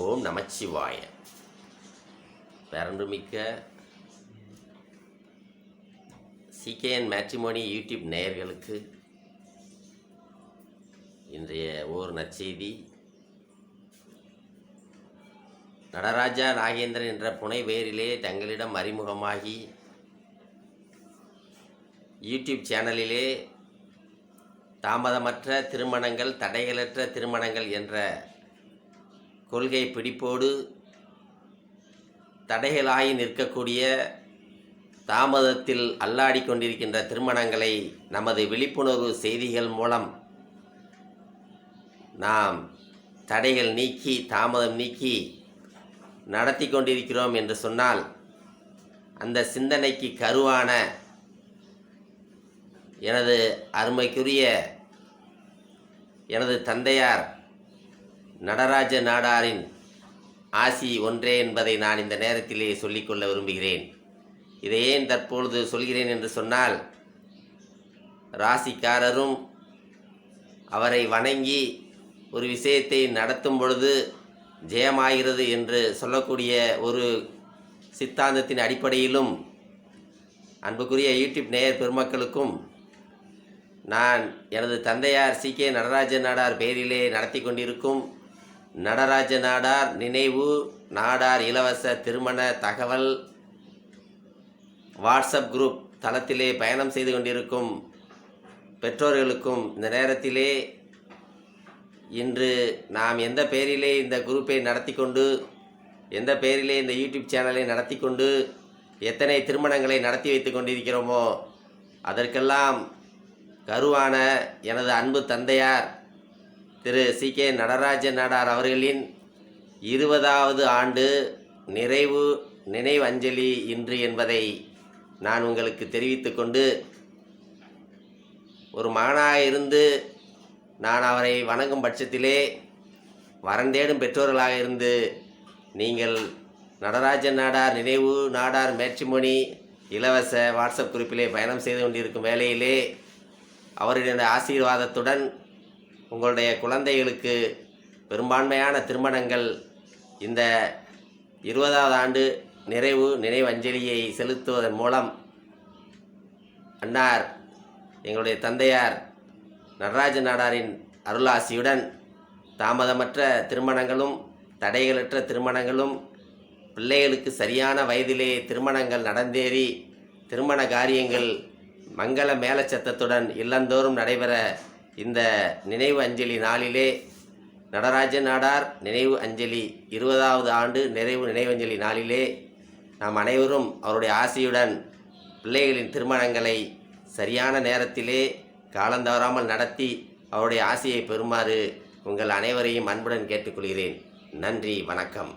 ஓம் நமச்சிவாய. பேரன்புமிக்க C K N matrimony YouTube நேயர்களுக்கு இன்றைய ஓர் நற்செய்தி. நடராஜா நாகேந்திரன் என்ற புனைவேரிலே தங்களிடம் அறிமுகமாகி யூடியூப் சேனலிலே தாமதமற்ற திருமணங்கள் தடைகளற்ற திருமணங்கள் என்ற கொள்கை பிடிப்போடு தடைகளாகி நிற்கக்கூடிய தாமதத்தில் அல்லாடி கொண்டிருக்கின்ற திருமணங்களை நமது விழிப்புணர்வு செய்திகள் மூலம் நாம் தடைகள் நீக்கி தாமதம் நீக்கி நடத்தி கொண்டிருக்கிறோம் என்று சொன்னால் அந்த சிந்தனைக்கு கருவான எனது அருமைக்குரிய எனது தந்தையார் நடராஜ நாடாரின் ஆசி ஒன்றே என்பதை நான் இந்த நேரத்திலே சொல்லிக்கொள்ள விரும்புகிறேன். இதை ஏன் தற்பொழுது சொல்கிறேன் என்று சொன்னால் ராசிக்காரரும் அவரை வணங்கி ஒரு விஷயத்தை நடத்தும் பொழுது ஜெயமாகிறது என்று சொல்லக்கூடிய ஒரு சித்தாந்தத்தின் அடிப்படையிலும் அன்புக்குரிய யூடியூப் நேயர் பெருமக்களுக்கும் நான் எனது தந்தையார் சி கே நடராஜ நாடார் பெயரிலே நடத்தி கொண்டிருக்கும் நடராஜ நாடார் நினைவு நாடார் இலவச திருமண தகவல் வாட்ஸ்அப் குரூப் தளத்திலே பயணம் செய்து கொண்டிருக்கும் பெற்றோர்களுக்கும் இந்த நேரத்திலே இன்று நாம் எந்த பெயரிலே இந்த குரூப்பை நடத்தி கொண்டு எந்த பெயரிலே இந்த யூடியூப் சேனலை நடத்தி கொண்டு எத்தனை திருமணங்களை நடத்தி வைத்து கொண்டிருக்கிறோமோ அதற்கெல்லாம் கருவான எனது அன்பு தந்தையார் திரு சி. கே. நடராஜ நாடார் அவர்களின் இருபதாவது ஆண்டு நிறைவு நினைவஞ்சலி இன்று என்பதை நான் உங்களுக்கு தெரிவித்துக்கொண்டு ஒரு மகனாக இருந்து நான் அவரை வணங்கும் பட்சத்திலே வரந்தேடும் பெற்றோர்களாக இருந்து நீங்கள் நடராஜன் நாடார் நினைவு நாடார் மேட்சிமொழி இலவச வாட்ஸ்அப் குறிப்பிலே பயணம் செய்து கொண்டிருக்கும் வேளையிலே அவருடைய ஆசீர்வாதத்துடன் உங்களுடைய குழந்தைகளுக்கு பெரும்பான்மையான திருமணங்கள் இந்த இருபதாவது ஆண்டு நிறைவு நினைவஞ்சலியை செலுத்துவதன் மூலம் அன்னார் எங்களுடைய தந்தையார் நடராஜ நாடாரின் அருளாசியுடன் தாமதமற்ற திருமணங்களும் தடைகளற்ற திருமணங்களும் பிள்ளைகளுக்கு சரியான வயதிலே திருமணங்கள் நடந்தேறி திருமண காரியங்கள் மங்கள மேலச்சத்தத்துடன் இல்லந்தோறும் நடைபெற இந்த நினைவு அஞ்சலி நாளிலே நடராஜ நாடார் நினைவு அஞ்சலி இருபதாவது ஆண்டு நிறைவு நினைவஞ்சலி நாளிலே நாம் அனைவரும் அவருடைய ஆசையுடன் பிள்ளைகளின் திருமணங்களை சரியான நேரத்திலே காலந்தவறாமல் நடத்தி அவருடைய ஆசையை பெறுமாறு உங்கள் அனைவரையும் அன்புடன் கேட்டுக்கொள்கிறேன். நன்றி வணக்கம்.